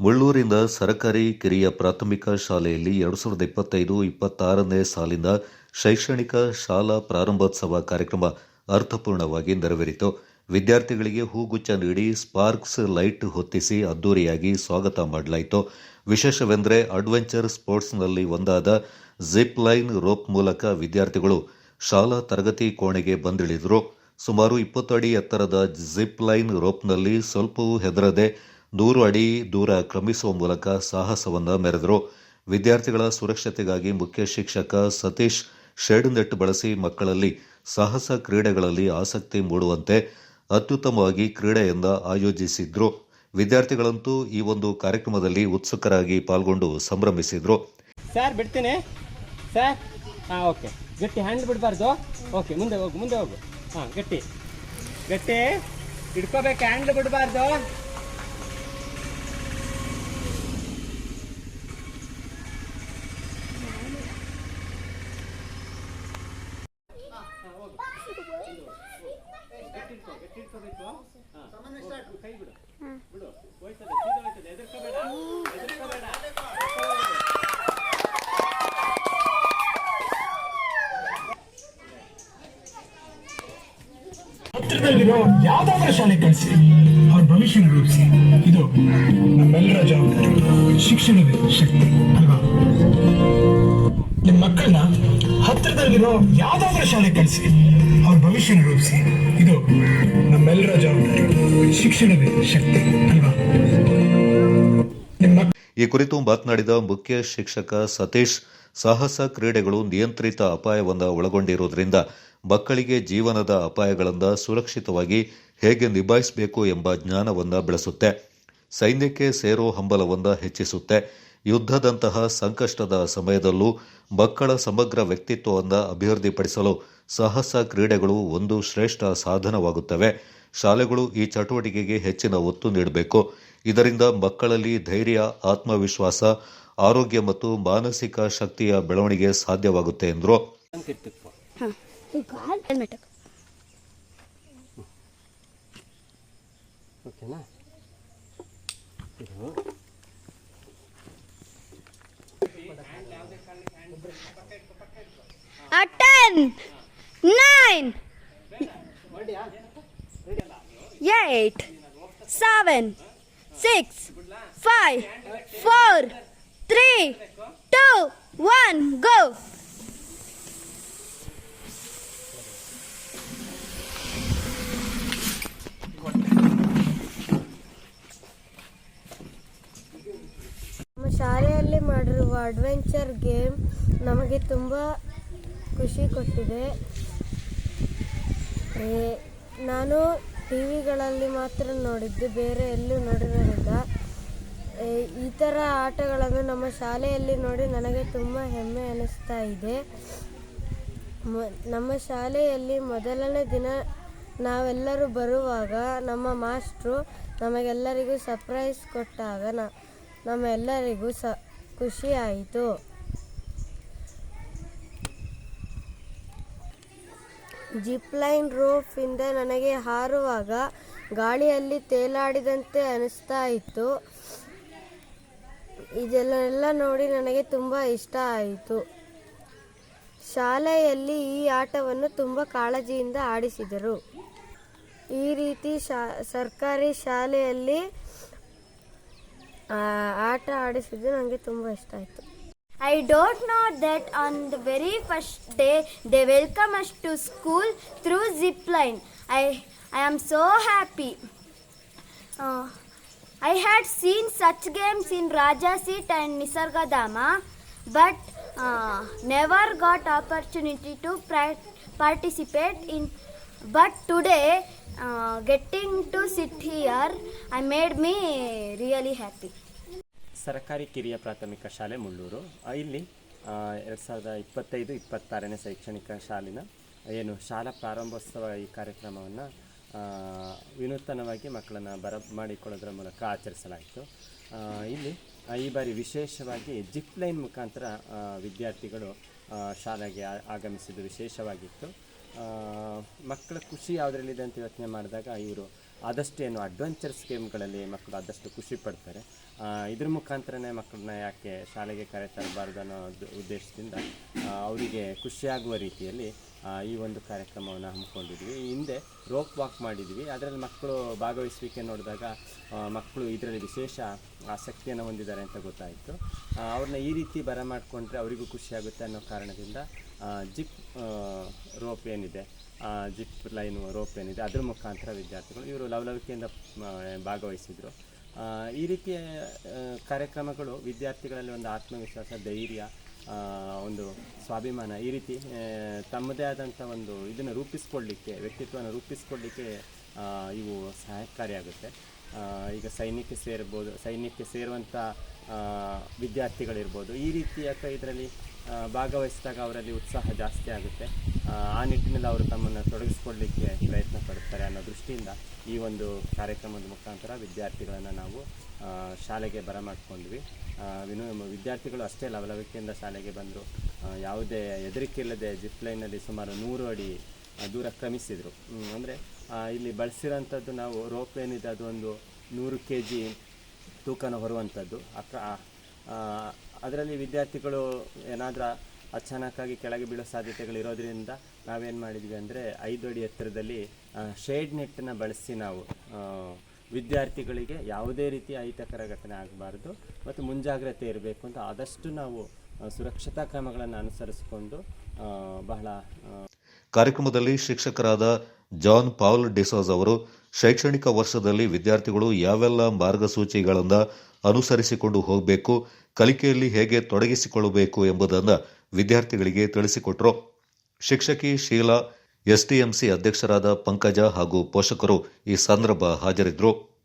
ಮುಳ್ಳೂರಿನ ಸರಕಾರಿ ಕಿರಿಯ ಪ್ರಾಥಮಿಕ ಶಾಲೆಯಲ್ಲಿ ಎರಡು ಸಾವಿರದ ಇಪ್ಪತ್ತೈದು, ಇಪ್ಪತ್ತಾರನೇ ಸಾಲಿನ ಶೈಕ್ಷಣಿಕ ಶಾಲಾ ಪ್ರಾರಂಭೋತ್ಸವ ಕಾರ್ಯಕ್ರಮ ಅರ್ಥಪೂರ್ಣವಾಗಿ ನೆರವೇರಿತು. ವಿದ್ಯಾರ್ಥಿಗಳಿಗೆ ಹೂಗುಚ್ಛ ನೀಡಿ ಸ್ಪಾರ್ಕ್ಸ್ ಲೈಟ್ ಹೊತ್ತಿಸಿ ಅದ್ದೂರಿಯಾಗಿ ಸ್ವಾಗತ ಮಾಡಲಾಯಿತು. ವಿಶೇಷವೆಂದರೆ ಅಡ್ವೆಂಚರ್ ಸ್ಪೋರ್ಟ್ಸ್ನಲ್ಲಿ ಒಂದಾದ ಜಿಪ್ ಲೈನ್ ರೋಪ್ ಮೂಲಕ ವಿದ್ಯಾರ್ಥಿಗಳು ಶಾಲಾ ತರಗತಿ ಕೋಣೆಗೆ ಬಂದಿಳಿದರು. ಸುಮಾರು ಇಪ್ಪತ್ತು ಅಡಿ ಎತ್ತರದ ಜಿಪ್ ಲೈನ್ ರೋಪ್ನಲ್ಲಿ ಸ್ವಲ್ಪವೂ ಹೆದರದೆ ನೂರು ಅಡಿ ದೂರ ಕ್ರಮಿಸುವ ಮೂಲಕ ಸಾಹಸವನ್ನು ಮೆರೆದರು. ವಿದ್ಯಾರ್ಥಿಗಳ ಸುರಕ್ಷತೆಗಾಗಿ ಮುಖ್ಯ ಶಿಕ್ಷಕ ಸತೀಶ್ ಶೇಡ್ ನೆಟ್ ಬಳಸಿ ಮಕ್ಕಳಲ್ಲಿ ಸಾಹಸ ಕ್ರೀಡೆಗಳಲ್ಲಿ ಆಸಕ್ತಿ ಮೂಡುವಂತೆ ಅತ್ಯುತ್ತಮವಾಗಿ ಕ್ರೀಡೆಯಿಂದ ಆಯೋಜಿಸಿದ್ರು. ವಿದ್ಯಾರ್ಥಿಗಳಂತೂ ಈ ಒಂದು ಕಾರ್ಯಕ್ರಮದಲ್ಲಿ ಉತ್ಸುಕರಾಗಿ ಪಾಲ್ಗೊಂಡು ಸಂಭ್ರಮಿಸಿದ್ರು. ಸರ್ ಬಿಡ್ತೀನಿ. ಸರ್ ಹಾಂ ಓಕೆ ಗಟ್ಟಿ ಹ್ಯಾಂಡ್ ಬಿಡಬಾರ್ದು. ಓಕೆ ಮುಂದೆ ಹೋಗು ಮುಂದೆ ಹೋಗು. ಹಾಂ, ಗಟ್ಟಿ. ಗಟ್ಟಿ, ಹಿಡ್ಕೋಬೇಕು ಹ್ಯಾಂಡ್ ಬಿಡಬಾರ್ದು. ಹತ್ತಿರದಲ್ಲಿರೋ ಯಾವ್ದಾದ್ರೂ ಶಾಲೆ ಕಳಿಸಿ. ಅವ್ರ ಭವಿಷ್ಯ ರೂಪಿಸಿ ಇದು ನಮ್ಮೆಲ್ಲರ ಜವಾಬ್ದಾರಿ. ಶಿಕ್ಷಣವೇ ಶಕ್ತಿ, ಅಲ್ವಾ? ನಿಮ್ಮ ಮಕ್ಕಳನ್ನ ಹತ್ತಿರದಲ್ಲಿರೋ ಯಾವ್ದಾದ್ರೂ ಶಾಲೆ ಕಳಿಸಿ. ಅವ್ರ ಭವಿಷ್ಯ ರೂಪಿಸಿ ಇದು ನಮ್ಮೆಲ್ಲರ ಜವಾಬ್ದಾರಿ. ಶಿಕ್ಷಣವೇ ಶಕ್ತಿ, ಅಲ್ವಾ? ಈ ಕುರಿತು ಮಾತನಾಡಿದ ಮುಖ್ಯ ಶಿಕ್ಷಕ ಸತೀಶ್, ಸಾಹಸ ಕ್ರೀಡೆಗಳು ನಿಯಂತ್ರಿತ ಅಪಾಯವನ್ನು ಒಳಗೊಂಡಿರುವುದರಿಂದ ಮಕ್ಕಳಿಗೆ ಜೀವನದ ಅಪಾಯಗಳಿಂದ ಸುರಕ್ಷಿತವಾಗಿ ಹೇಗೆ ನಿಭಾಯಿಸಬೇಕು ಎಂಬ ಜ್ಞಾನವನ್ನು ಬೆಳೆಸುತ್ತೆ. ಸೈನ್ಯಕ್ಕೆ ಸೇರೋ ಹಂಬಲವನ್ನು ಹೆಚ್ಚಿಸುತ್ತೆ. ಯುದ್ಧದಂತಹ ಸಂಕಷ್ಟದ ಸಮಯದಲ್ಲೂ ಮಕ್ಕಳ ಸಮಗ್ರ ವ್ಯಕ್ತಿತ್ವವನ್ನು ಅಭಿವೃದ್ಧಿಪಡಿಸಲು ಸಾಹಸ ಕ್ರೀಡೆಗಳು ಒಂದು ಶ್ರೇಷ್ಠ ಸಾಧನವಾಗುತ್ತವೆ. ಶಾಲೆಗಳು ಈ ಚಟುವಟಿಕೆಗೆ ಹೆಚ್ಚಿನ ಒತ್ತು ನೀಡಬೇಕು. ಇದರಿಂದ ಮಕ್ಕಳಲ್ಲಿ ಧೈರ್ಯ ಆತ್ಮವಿಶ್ವಾಸ ಆರೋಗ್ಯ ಮತ್ತು ಮಾನಸಿಕ ಶಕ್ತಿಯ ಬೆಳವಣಿಗೆ ಸಾಧ್ಯವಾಗುತ್ತೆ ಎಂದರು. ಅಂತ ಇರ್ತಿತ್ತು ಹಾಂ ಹೆಲ್ಮೆಟ್ ಓಕೆನಾ ಇದು A ten, nine, eight, seven, six, five, four, three, two, one, adventure game ನಮಗೆ ತುಂಬ ಖುಷಿ ಕೊಟ್ಟಿದೆ. ನಾನು ಟಿ ವಿಗಳಲ್ಲಿ ಮಾತ್ರ ನೋಡಿದ್ದು, ಬೇರೆ ಎಲ್ಲೂ ನೋಡಿರಲಿಲ್ಲ ಈ ಥರ ಆಟಗಳನ್ನು ನಮ್ಮ ಶಾಲೆಯಲ್ಲಿ ನೋಡಿ ನನಗೆ ತುಂಬ ಹೆಮ್ಮೆ ಅನ್ನಿಸ್ತಾ ಇದೆ. ನಮ್ಮ ಶಾಲೆಯಲ್ಲಿ ಮೊದಲನೇ ದಿನ ನಾವೆಲ್ಲರೂ ಬರುವಾಗ ನಮ್ಮ ಮಾಸ್ಟ್ರು ನಮಗೆಲ್ಲರಿಗೂ ಸರ್ಪ್ರೈಸ್ ಕೊಟ್ಟಾಗ ನಾ, ನಮ್ಮೆಲ್ಲರಿಗೂ ಸ ಖುಷಿ ಆಯಿತು ಜಿಪ್ ಲೈನ್ ರೋಫಿಂದ ನನಗೆ ಹಾರುವಾಗ ಗಾಳಿಯಲ್ಲಿ ತೇಲಾಡಿದಂತೆ ಅನಿಸ್ತಾ ಇತ್ತು. ಇದೆಲ್ಲ ನೋಡಿ ನನಗೆ ತುಂಬ ಇಷ್ಟ ಆಯಿತು. ಶಾಲೆಯಲ್ಲಿ ಈ ಆಟವನ್ನು ತುಂಬ ಕಾಳಜಿಯಿಂದ ಆಡಿಸಿದರು. ಈ ರೀತಿ ಶಾ, ಸರ್ಕಾರಿ ಶಾಲೆಯಲ್ಲಿ ಆಟ ಆಡಿಸಿದ್ದು ನನಗೆ ತುಂಬ ಇಷ್ಟ ಆಯಿತು. I don't know that on the very first day they welcome us to school through zip line I I am so happy I had seen such games in Raja Seat and Nisarga Dhama but never got opportunity to ಪ್ರಾ participate in But today, uh, getting to sit here, I made me really happy. ಸರ್ಕಾರಿ ಕಿರಿಯ ಪ್ರಾಥಮಿಕ ಶಾಲೆ ಮುಳ್ಳೂರು. ಇಲ್ಲಿ ಎರಡು ಸಾವಿರದ ಇಪ್ಪತ್ತೈದು ಇಪ್ಪತ್ತಾರನೇ ಶೈಕ್ಷಣಿಕ ಶಾಲಿನ ಏನು ಶಾಲಾ ಪ್ರಾರಂಭೋತ್ಸವ ಈ ಕಾರ್ಯಕ್ರಮವನ್ನು ವಿನೂತನವಾಗಿ ಮಕ್ಕಳನ್ನು ಬರ ಮಾಡಿಕೊಳ್ಳೋದ್ರ ಮೂಲಕ ಆಚರಿಸಲಾಯಿತು. ಇಲ್ಲಿ ಈ ಬಾರಿ ವಿಶೇಷವಾಗಿ ಜಿಪ್ ಲೈನ್ ಮುಖಾಂತರ ವಿದ್ಯಾರ್ಥಿಗಳು ಶಾಲೆಗೆ ಆಗಮಿಸಿದ್ದು ವಿಶೇಷವಾಗಿತ್ತು. ಮಕ್ಕಳ ಖುಷಿ ಯಾವುದರಲ್ಲಿದೆ ಅಂತ ಯೋಚನೆ ಮಾಡಿದಾಗ ಇವರು ಆದಷ್ಟು ಏನು ಅಡ್ವೆಂಚರ್ಸ್ ಗೇಮ್ಗಳಲ್ಲಿ ಮಕ್ಕಳು ಆದಷ್ಟು ಖುಷಿ ಪಡ್ತಾರೆ. ಇದ್ರ ಮುಖಾಂತರನೇ ಮಕ್ಕಳನ್ನ ಯಾಕೆ ಶಾಲೆಗೆ ಕರೆ ತರಬಾರ್ದು ಅನ್ನೋ ಉದ್ದೇಶದಿಂದ ಅವರಿಗೆ ಖುಷಿಯಾಗುವ ರೀತಿಯಲ್ಲಿ ಈ ಒಂದು ಕಾರ್ಯಕ್ರಮವನ್ನು ಹಮ್ಮಿಕೊಂಡಿದ್ವಿ. ಹಿಂದೆ ರೋಪ್ ವಾಕ್ ಮಾಡಿದ್ವಿ. ಅದರಲ್ಲಿ ಮಕ್ಕಳು ಭಾಗವಹಿಸುವಿಕೆ ನೋಡಿದಾಗ ಮಕ್ಕಳು ಇದರಲ್ಲಿ ವಿಶೇಷ ಆಸಕ್ತಿಯನ್ನು ಹೊಂದಿದ್ದಾರೆ ಅಂತ ಗೊತ್ತಾಯಿತು. ಅವ್ರನ್ನ ಈ ರೀತಿ ಬರ ಮಾಡಿಕೊಂಡ್ರೆ ಅವರಿಗೂ ಖುಷಿಯಾಗುತ್ತೆ ಅನ್ನೋ ಕಾರಣದಿಂದ ಜಿಪ್ ರೋಪ್ ಏನಿದೆ ಜಿಪ್ ಲೈನ್ ರೋಪ್ ಏನಿದೆ, ಅದ್ರ ಮುಖಾಂತರ ವಿದ್ಯಾರ್ಥಿಗಳು ಇವರು ಲವಲವಿಕೆಯಿಂದ ಭಾಗವಹಿಸಿದರು. ಈ ರೀತಿಯ ಕಾರ್ಯಕ್ರಮಗಳು ವಿದ್ಯಾರ್ಥಿಗಳಲ್ಲಿ ಒಂದು ಆತ್ಮವಿಶ್ವಾಸ ಧೈರ್ಯ ಒಂದು ಸ್ವಾಭಿಮಾನ ಈ ರೀತಿ ತಮ್ಮದೇ ಆದಂಥ ಒಂದು ಇದನ್ನು ರೂಪಿಸ್ಕೊಳ್ಳಿಕ್ಕೆ ವ್ಯಕ್ತಿತ್ವವನ್ನು ರೂಪಿಸ್ಕೊಳ್ಳಿಕ್ಕೆ ಇವು ಸಹಕಾರಿಯಾಗುತ್ತೆ. ಈಗ ಸೈನ್ಯಕ್ಕೆ ಸೇರ್ಬೋದು ಸೈನ್ಯಕ್ಕೆ ಸೇರುವಂಥ ವಿದ್ಯಾರ್ಥಿಗಳಿರ್ಬೋದು. ಈ ರೀತಿಯ ಇದರಲ್ಲಿ ಭಾಗವಹಿಸಿದಾಗ ಅವರಲ್ಲಿ ಉತ್ಸಾಹ ಜಾಸ್ತಿ ಆಗುತ್ತೆ. ಆ, ನಿಟ್ಟಿನಲ್ಲಿ ಅವರು ತಮ್ಮನ್ನು ತೊಡಗಿಸ್ಕೊಳ್ಳಿಕ್ಕೆ ಪ್ರಯತ್ನ ಪಡ್ತಾರೆ ದೃಷ್ಟಿಯಿಂದ ಈ ಒಂದು ಕಾರ್ಯಕ್ರಮದ ಮುಖಾಂತರ ವಿದ್ಯಾರ್ಥಿಗಳನ್ನು ನಾವು ಶಾಲೆಗೆ ಬರಮಾಡ್ಕೊಂಡ್ವಿ. ಮಾಡ್ಕೊಂಡ್ವಿ ವಿನು, ವಿದ್ಯಾರ್ಥಿಗಳು ಅಷ್ಟೇ ಲವಲವಿಕೆಯಿಂದ ಶಾಲೆಗೆ ಬಂದರು. ಯಾವುದೇ ಹೆದರಿಕೆ ಇಲ್ಲದೆ ಜಿಪ್ ಲೈನಲ್ಲಿ ಸುಮಾರು ನೂರು ಅಡಿ ದೂರ ಕ್ರಮಿಸಿದರು. ಅಂದರೆ ಇಲ್ಲಿ ಬಳಸಿರೋಂಥದ್ದು ನಾವು ರೋಪ್ ಏನಿದೆ ಅದು ಒಂದು ನೂರು ಕೆ ಜಿ ತೂಕನ ಹೊರುವಂಥದ್ದು. ಅಕ್ಕ ಅದರಲ್ಲಿ ವಿದ್ಯಾರ್ಥಿಗಳು ಏನಾದರೂ ಅಚಾನಕ್ಕಾಗಿ ಕೆಳಗೆ ಬೀಳೋ ಸಾಧ್ಯತೆಗಳು ಇರೋದ್ರಿಂದ ನಾವೇನು ಮಾಡಿದ್ವಿ ಅಂದರೆ ಐದು ಅಡಿ ಎತ್ತರದಲ್ಲಿ ಶೇಡ್ ನೆಟ್ಟನ್ನು ಬಳಸಿ ನಾವು ವಿದ್ಯಾರ್ಥಿಗಳಿಗೆ ಯಾವುದೇ ರೀತಿ ಅಹಿತಕರ ಘಟನೆ ಆಗಬಾರ್ದು ಮತ್ತು ಮುಂಜಾಗ್ರತೆ ಇರಬೇಕು ಅಂತ ಆದಷ್ಟು ನಾವು ಸುರಕ್ಷತಾ ಕ್ರಮಗಳನ್ನು ಅನುಸರಿಸಿಕೊಂಡು ಬಹಳ ಕಾರ್ಯಕ್ರಮದಲ್ಲಿ ಶಿಕ್ಷಕರಾದ ಜಾನ್ ಪಾಲ್ ಡಿಸೋಸ್ ಅವರು ಶೈಕ್ಷಣಿಕ ವರ್ಷದಲ್ಲಿ ವಿದ್ಯಾರ್ಥಿಗಳು ಯಾವೆಲ್ಲ ಮಾರ್ಗಸೂಚಿಗಳನ್ನು ಅನುಸರಿಸಿಕೊಂಡು ಹೋಗಬೇಕು ಕಲಿಕೆಯಲ್ಲಿ ಹೇಗೆ ತೊಡಗಿಸಿಕೊಳ್ಳಬೇಕು ಎಂಬುದನ್ನು ವಿದ್ಯಾರ್ಥಿಗಳಿಗೆ ತಿಳಿಸಿಕೊಟ್ರು. ಶಿಕ್ಷಕಿ ಶೀಲಾ ಎಸ್ಟಿಎಂಸಿ ಅಧ್ಯಕ್ಷರಾದ ಪಂಕಜ ಹಾಗೂ ಪೋಷಕರು ಈ ಸಂದರ್ಭ ಹಾಜರಿದ್ದರು